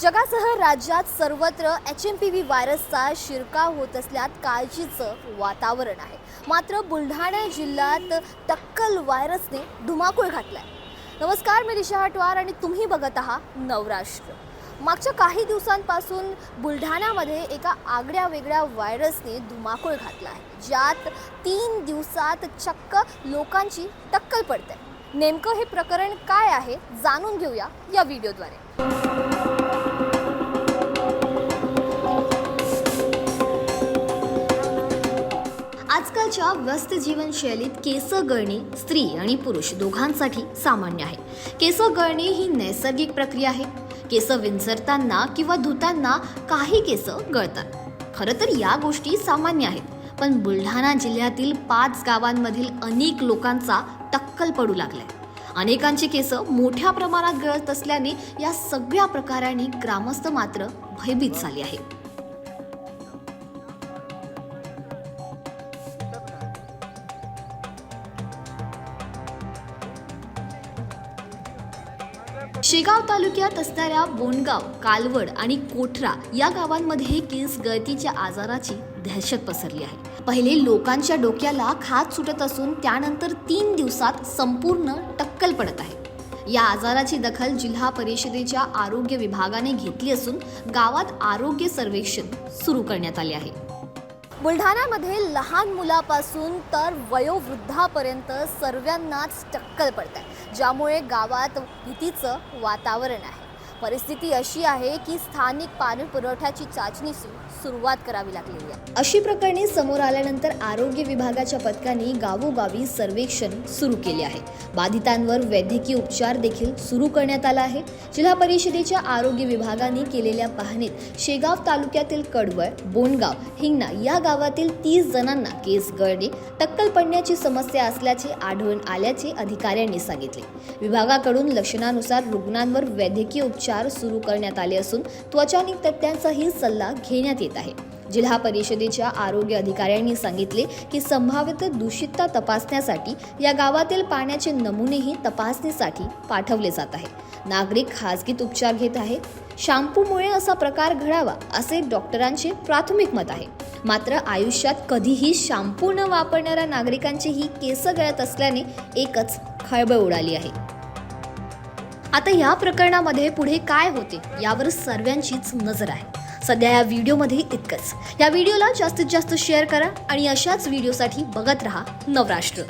जगासह राज्यात सर्वत्र H M P V व्हायरसचा शिरकाव होत असल्यात काळजीचं वातावरण आहे. मात्र बुलढाणा जिल्ह्यात टक्कल व्हायरसने धुमाकूळ घातलाय. नमस्कार मी दिशा हटवार आणि तुम्ही बघत आहात नवराष्ट्र. मागच्या काही दिवसांपासून बुलढाण्यामध्ये एका आगळ्या वेगळ्या व्हायरसने धुमाकूळ घातला आहे. ज्यात तीन दिवसात चक्क लोकांची टक्कल पडते. नेमकं हे प्रकरण काय आहे जाणून घेऊया या व्हिडिओद्वारे. आजकालच्या व्यस्त जीवनशैलीत केस गळणे स्त्री आणि पुरुष दोघांसाठी सामान्य आहे. केस गळणे ही नैसर्गिक प्रक्रिया आहे. केस विंचरताना किंवा धुताना काही केस गळतात. खरं तर या गोष्टी सामान्य आहेत. पण बुलढाणा जिल्ह्यातील पाच गावांमधील अनेक लोकांचा टक्कल पडू लागलाय. अनेकांची केस मोठ्या प्रमाणात गळत असल्याने या सगळ्या प्रकाराने ग्रामस्थ मात्र भयभीत झाले आहेत. शेगाव तालुक्यात असणाऱ्या बोंडगाव कालवड आणि कोठरा या गावांमध्ये केस गळतीच्या आजाराची दहशत पसरली आहे. पहिले लोकांच्या डोक्याला खाज सुटत असून त्यानंतर तीन दिवसात संपूर्ण टक्कल पडत आहे. या आजाराची दखल जिल्हा परिषदेच्या आरोग्य विभागाने घेतली असून गावात आरोग्य सर्वेक्षण सुरू करण्यात आले आहे. बुलढाण्यामध्ये लहान मुलापासून तर वयोवृद्धापर्यंत सर्वांनाच टक्कल पडत आहे ज्यामुळे गावात भीतीचं वातावरण आहे. परिस्थिती अशी आहे की स्थानिक पाणी पुरवठ्याची चाचणी सु सुरुवात करावी लागलेली आहे. अशी प्रकरणे समोर आल्यानंतर आरोग्य विभागाच्या पथकाने गावोगावी सर्वेक्षण सुरू केले आहे. बाधितांवर वैद्यकीय उपचार देखील सुरू करण्यात आला आहे. जिल्हा परिषदेच्या आरोग्य विभागाने केलेल्या पाहणीत शेगाव तालुक्यातील कडवळ बोंडगाव हिंगणा या गावातील तीस जणांना केस गळणे टक्कल पडण्याची समस्या असल्याचे आढळून आल्याचे अधिकाऱ्यांनी सांगितले. विभागाकडून लक्षणानुसार रुग्णांवर वैद्यकीय उपचार उपचार सुरू करण्यात आले असून त्वचानिक तज्ज्ञांचाही सल्ला घेण्यात येत आहे. जिल्हा परिषदेच्या आरोग्य अधिकाऱ्यांनी सांगितले की संभाव्यत दूषितता तपासण्यासाठी या गावातील पाण्याचे नमुनेही तपासणीसाठी पाठवले जात आहे. नागरिक खाजगीत उपचार घेत आहे. शॅम्पूमुळे असा प्रकार घडावा असे डॉक्टरांचे प्राथमिक मत आहे. मात्र आयुष्यात कधीही शॅम्पू न वापरणाऱ्या नागरिकांचीही केस गळत असल्याने एकच खळबळ उडाली आहे. आता या प्रकरणामध्ये पुढे काय होते यावर सर्वांचीच नजर आहे. सध्या या व्हिडिओमध्ये इतकंच. या व्हिडिओला जास्तीत जास्त शेअर करा आणि अशाच व्हिडिओसाठी बघत रहा नवराष्ट्र.